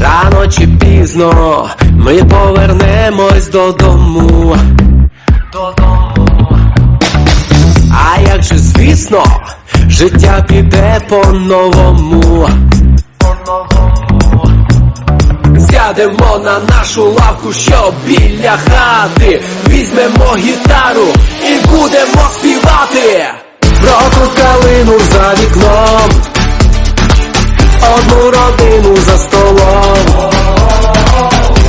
Рано чи пізно ми повернемось додому. Додому. А як же, звісно, життя піде по-новому. Сядемо на нашу лавку, що біля хати, візьмемо гітару і будемо співати. Про ту калину за вікном, одну родину за столом.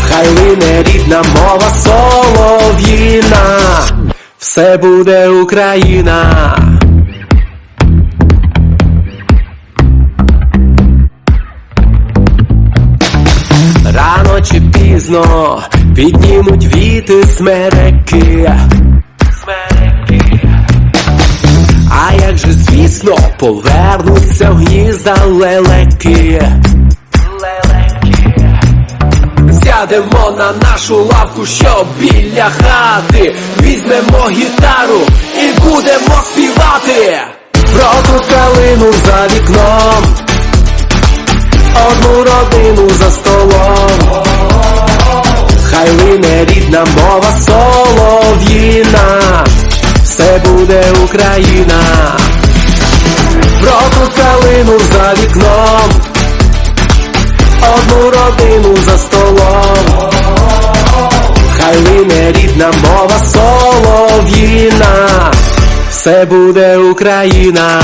Хай лине рідна мова солов'їна, все буде Україна. Рано чи пізно піднімуть віти смереки. А як же, звісно, повернуться в гнізда. Лелеки. Сядемо на нашу лавку, що біля хати, візьмемо гітару і будемо співати. Про ту калину за вікном, одну родину за столом. Хай лине рідна мова солов'їна, все буде Україна. Про ту калину за вікном, одну родину за столом. Рідна мова солов'їна, все буде Україна.